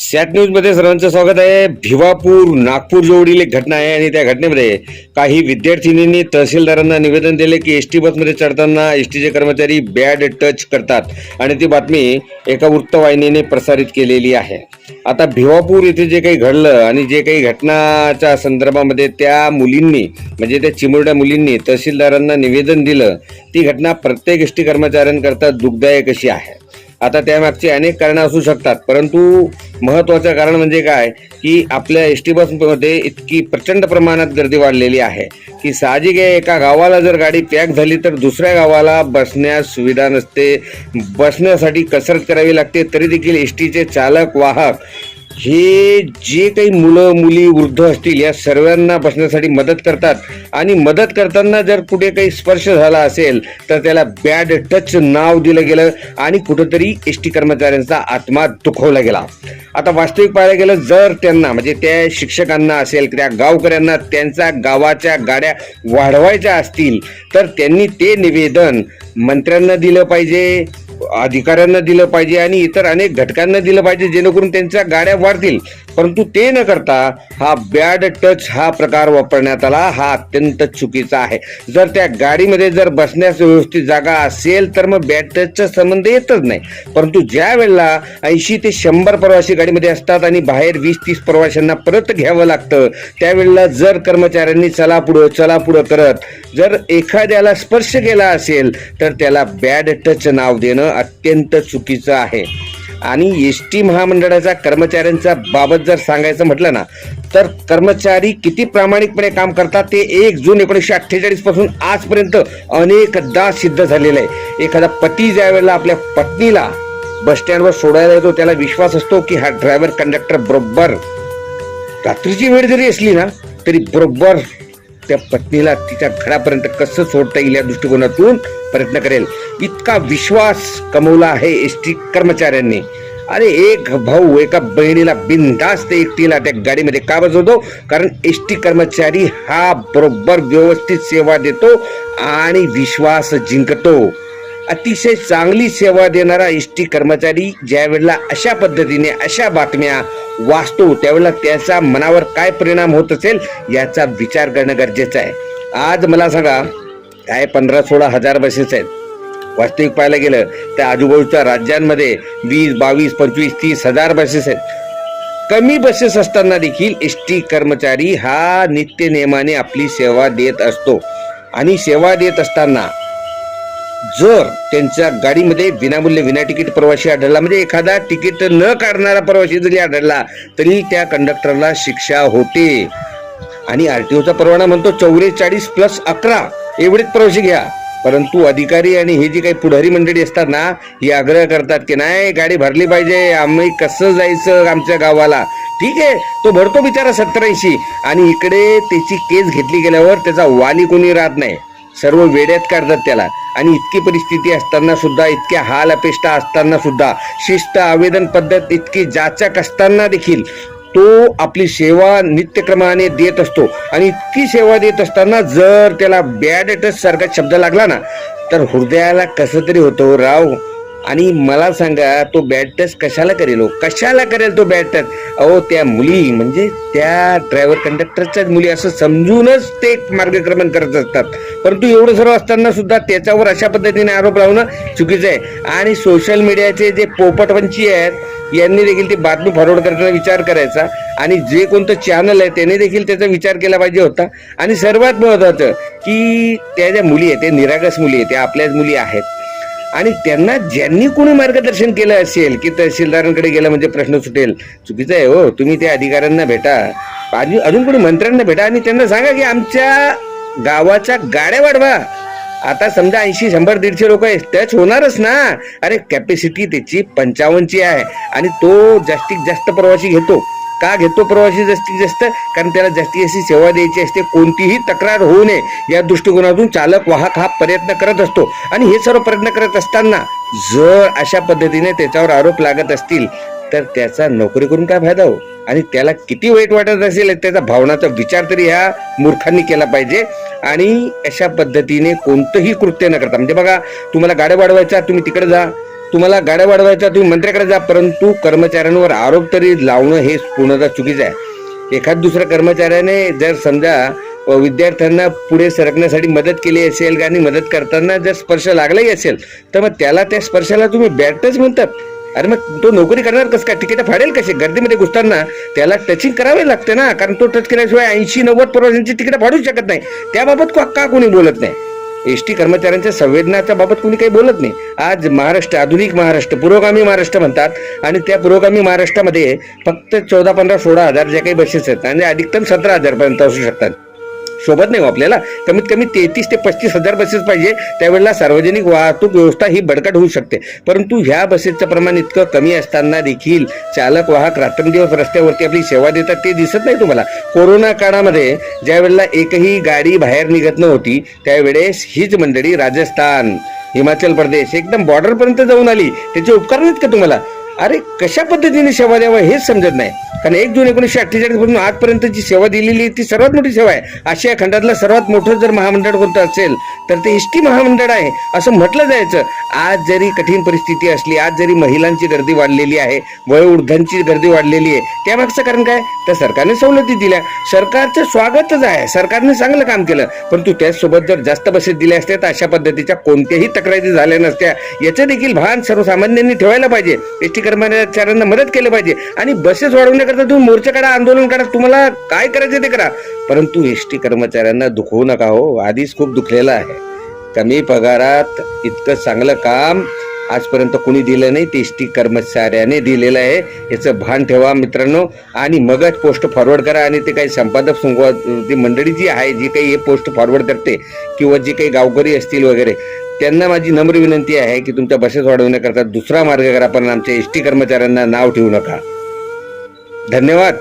सॅट न्यूजमध्ये सर्वांचं स्वागत आहे. भिवापूर नागपूर जोडील एक घटना आहे आणि त्या घटनेमध्ये काही विद्यार्थिनींनी तहसीलदारांना निवेदन दिले की एस टी बसमध्ये चढताना एस टीचे कर्मचारी बॅड टच करतात आणि ती बातमी एका वृत्तवाहिनीने प्रसारित केलेली आहे. आता भिवापूर येथे जे काही घडलं आणि जे काही घटनाच्या संदर्भामध्ये त्या मुलींनी म्हणजे त्या चिमुरड्या मुलींनी तहसीलदारांना निवेदन दिलं ती घटना प्रत्येक एस टी कर्मचाऱ्यांकरता दुःखदायक अशी आहे. आता त्यामागची अनेक कारणं असू शकतात. परंतु महत्त्वाचं कारण म्हणजे काय? की आपल्या एस टी बसमध्ये इतकी प्रचंड प्रमाणात गर्दी वाढलेली आहे. की साहजिक आहे एका गावाला जर गाडी पॅक झाली तर दुसऱ्या गावाला बसण्यास सुविधा नसते. बसण्यासाठी कसरत करावी लागते तरी देखील एस टीचे चालक वाहक हे जे काही मुलं मुली वृद्ध असतील या सर्वांना बसण्यासाठी मदत करतात. आणि मदत करताना जर कुठे काही स्पर्श झाला असेल तर त्याला बॅड टच नाव दिलं गेलं आणि कुठंतरी एस टी कर्मचाऱ्यांचा आत्मा दुखवला गेला. आता वास्तविक पाहायला गेलं जर त्यांना म्हणजे त्या शिक्षकांना असेल त्या गावकऱ्यांना त्यांच्या गावाच्या गाड्या वाढवायच्या असतील तर त्यांनी ते निवेदन मंत्र्यांना दिलं पाहिजे. अधिकाऱ्यांना दिलं पाहिजे आणि इतर अनेक घटकांना दिलं पाहिजे जेणेकरून त्यांच्या गाड्या वाढतील. परंतु ते न करता हा बॅड टच हा प्रकार वापरण्यात आला. हा अत्यंत चुकीचा आहे. जर त्या गाडीमध्ये जर बसण्यास व्यवस्थित जागा असेल तर मग बॅड टचचा संबंध येतच नाही. परंतु ज्या वेळेला ऐंशी ते शंभर प्रवासी गाडीमध्ये असतात आणि बाहेर वीस तीस प्रवाशांना परत घ्यावं लागतं त्यावेळेला जर कर्मचाऱ्यांनी चला पुढं चला पुढं करत जर एखाद्याला स्पर्श केला असेल तर त्याला बॅड टच नाव देणं अत्यंत चुकीचं आहे. आणि एस टी महामंडळाच्या कर्मचाऱ्यांच्या बाबत जर सांगायचं म्हटलं ना तर कर्मचारी किती प्रामाणिकपणे काम करतात ते एक जून एकोणीसशे अठ्ठेचाळीसपासून आजपर्यंत अनेकदा सिद्ध झालेलं आहे. एखादा पती ज्या वेळेला आपल्या पत्नीला बस स्टँडवर सोडायला येतो त्याला विश्वास असतो की हा ड्रायव्हर कंडक्टर बरोबर रात्रीची वेळ जरी असली ना तरी बरोबर त्या पत्नीला तिच्या घरापर्यंत कसं सोडता येईल या दृष्टिकोनातून प्रयत्न करेल. इतका विश्वास कमवला आहे एस टी कर्मचाऱ्यांनी. अरे एक भाऊ एका बहिणीला बिनधास्त एकटीला त्या गाडीमध्ये का बसवतो? कारण एस टी कर्मचारी हा बरोबर व्यवस्थित सेवा देतो आणि विश्वास जिंकतो. अतिशय चांगली सेवा देणारा एस टी कर्मचारी ज्या वेळेला अशा पद्धतीने अशा बातम्या वाचतो त्यावेळेला त्याचा मनावर काय परिणाम होत असेल याचा विचार करणं गरजेचं आहे. आज मला सांगा काय पंधरा सोळा हजार बसेस आहेत? वास्तविक पाहायला गेलं तर आजूबाजूच्या राज्यांमध्ये वीस बावीस पंचवीस तीस हजार बसेस आहेत. कमी बसेस असताना देखील एस टी कर्मचारी हा नित्य नियमाने आपली सेवा देत असतो. आणि सेवा देत असताना जर त्यांच्या गाडीमध्ये विनामूल्य विना तिकीट प्रवासी आढळला म्हणजे एखादा तिकीट न काढणारा प्रवासी जरी आढळला तरी त्या कंडक्टरला शिक्षा होते. आणि आरटीओचा परवाना म्हणतो चौवेचाळीस प्लस अकरा एवढेच प्रवासी घ्या. परंतु अधिकारी आणि हे जी काही पुढारी मंडळी असतात ना ही आग्रह करतात की नाही गाडी भरली पाहिजे आम्ही कसं जायचं आमच्या गावाला? ठीक आहे तो भरतो बिचारा सत्तर ऐंशी आणि इकडे त्याची केस घेतली गेल्यावर त्याचा वाली कोणी राहत नाही. सर्व वेड्यात काढतात त्याला. आणि इतकी परिस्थिती असताना सुद्धा इतक्या हाल अपेष्टा असताना सुद्धा शिस्त आवेदन पद्धत इतकी जाचक असताना देखील तो आपली सेवा नित्यक्रमाने देत असतो. आणि इतकी सेवा देत असताना जर त्याला बॅड टच सारखा शब्द लागला ना तर हृदयाला कसं तरी होतं हो राव. आणि मला सांगा तो बॅड टच कशाला करेल हो? कशाला करेल तो बॅड टच अहो त्या मुली म्हणजे त्या ड्रायव्हर कंडक्टरच्याच मुली असं समजूनच ते मार्गक्रमण करत असतात. परंतु एवढं सर्व असताना सुद्धा त्याच्यावर अशा पद्धतीने आरोप लावणं चुकीचं आहे. आणि सोशल मीडियाचे जे पोपटवंची आहेत यांनी देखील ती बातमी फॉरवर्ड करताना विचार करायचा. आणि जे कोणतं चॅनल आहे त्याने देखील त्याचा विचार केला पाहिजे होता. आणि सर्वात महत्वाचं की त्या ज्या मुली आहेत त्या निरागस मुली आहेत त्या आपल्याच मुली आहेत. आणि त्यांना ज्यांनी कोणी मार्गदर्शन केलं असेल की तहसीलदारांकडे गेलं म्हणजे प्रश्न सुटेल चुकीचं आहे हो तुम्ही त्या अधिकाऱ्यांना भेटा. अजून अजून कोणी मंत्र्यांना भेटा आणि त्यांना सांगा की आमच्या गावाच्या गाड्या वाढवा. आता समजा ऐंशी शंभर दीडशे लोक टच होणारच ना. अरे कॅपॅसिटी त्याची पंचावन्नची आहे. आणि तो जास्तीत जास्त प्रवासी घेतो. का घेतो प्रवासी जास्तीत जास्त? कारण त्याला जास्तीत जास्त सेवा द्यायची असते कोणतीही तक्रार होऊ नये. या दृष्टिकोनातून चालक वाहक हा प्रयत्न करत असतो. आणि हे सर्व प्रयत्न करत असताना जर अशा पद्धतीने त्याच्यावर आरोप लागत असतील तर त्याचा नोकरी करून काय फायदा हो? आणि त्याला किती वाईट वाटत असेल त्याचा भावनाचा विचार तरी ह्या मूर्खांनी केला पाहिजे. आणि अशा पद्धतीने कोणतंही कृत्य न करता म्हणजे बघा तुम्हाला गाड्या वाढवायच्या तुम्ही तिकडे जा. तुम्हाला गाड्या वाढवायचा तुम्ही मंत्र्याकडे जा परंतु कर्मचाऱ्यांवर आरोप तरी लावणं हे पूर्णतः चुकीचं आहे. एखाद दुसऱ्या कर्मचाऱ्याने जर समजा विद्यार्थ्यांना पुढे सरकण्यासाठी मदत केली असेल आणि मदत करताना जर स्पर्श लागलाही असेल तर मग त्याला त्या स्पर्शाला तुम्ही बॅटच म्हणतात. अरे मग तो नोकरी करणार कसं काय? तिकीट फाडेल कसे गर्दीमध्ये घुसताना त्याला टचिंग करावे लागते ना कारण तो टच केल्याशिवाय ऐंशी नव्वद प्रवाशांची तिकीट फाडू शकत नाही. त्याबाबत का कोणी बोलत नाही? एस टी कर्मचाऱ्यांच्या संवेदनाच्या बाबत कोणी काही बोलत नाही. आज महाराष्ट्र आधुनिक महाराष्ट्र पुरोगामी महाराष्ट्र म्हणतात आणि त्या पुरोगामी महाराष्ट्रामध्ये फक्त चौदा पंधरा सोळा हजार ज्या काही बसेस आहेत आणि अधिकतम सतरा हजार पर्यंत असू शकतात. शोभत नाही हो आपल्याला. कमीत कमी तेहतीस ते पस्तीस हजार बसेस पाहिजे. त्यावेळेला सार्वजनिक वाहतूक व्यवस्था ही बडकट होऊ शकते. परंतु ह्या बसेसचं प्रमाण इतकं कमी असताना देखील चालक वाहक रात्रंदिवस रस्त्यावरती आपली सेवा देतात ते दिसत नाही तुम्हाला. कोरोना काळामध्ये ज्या वेळेला एकही गाडी बाहेर निघत नव्हती त्यावेळेस हीच मंडळी राजस्थान हिमाचल प्रदेश एकदम बॉर्डरपर्यंत जाऊन आली. त्याचे उपकार नाहीत का तुम्हाला? अरे कशा पद्धतीने सेवा द्यावा हेच समजत नाही. कारण एक जून एकोणीसशे अठ्ठेचाळीसपासून आजपर्यंत जी सेवा दिलेली आहे ती सर्वात मोठी सेवा आहे. आशिया खंडातलं सर्वात मोठं जर महामंडळ कोणतं असेल तर ते एस टी महामंडळ आहे. असं म्हटलं जायचं. आज जरी कठीण परिस्थिती असली आज जरी महिलांची गर्दी वाढलेली आहे वयोवृद्धांची गर्दी वाढलेली आहे त्यामागचं कारण काय? तर सरकारने सवलती दिल्या. सरकारचं स्वागतच आहे. सरकारने चांगलं काम केलं. परंतु त्याचसोबत जर जास्त बसेस दिल्या असत्या तर अशा पद्धतीच्या कोणत्याही तक्रारी झाल्या नसत्या. याचं देखील भान सर्वसामान्यांनी ठेवायला पाहिजे. एस टी कर्मचाऱ्यांना मदत केली पाहिजे. आणि बसेस वाढवण्याकरता तुम्ही मोर्चा काढा आंदोलन करा तुम्हाला काय करायचं ते करा. परंतु एस टी कर्मचाऱ्यांना दुखवू नका हो. आधीच खूप दुखलेला आहे. कमी पगारात इतकं चांगलं काम आजपर्यंत कोणी दिलं नाही. ते एस टी कर्मचाऱ्याने दिलेलं आहे. याचं भान ठेवा मित्रांनो. आणि मगच पोस्ट फॉरवर्ड करा आणि ते काही संपादक संवाद ती मंडळी जी आहे जी काही हे पोस्ट फॉरवर्ड करते किंवा जे काही गावकरी असतील वगैरे त्यांना माझी नम्र विनंती आहे की तुमच्या बसेस वाढवण्याकरता दुसरा मार्ग करा. पण आमच्या एस टी कर्मचाऱ्यांना नाव ठेवू नका. धन्यवाद.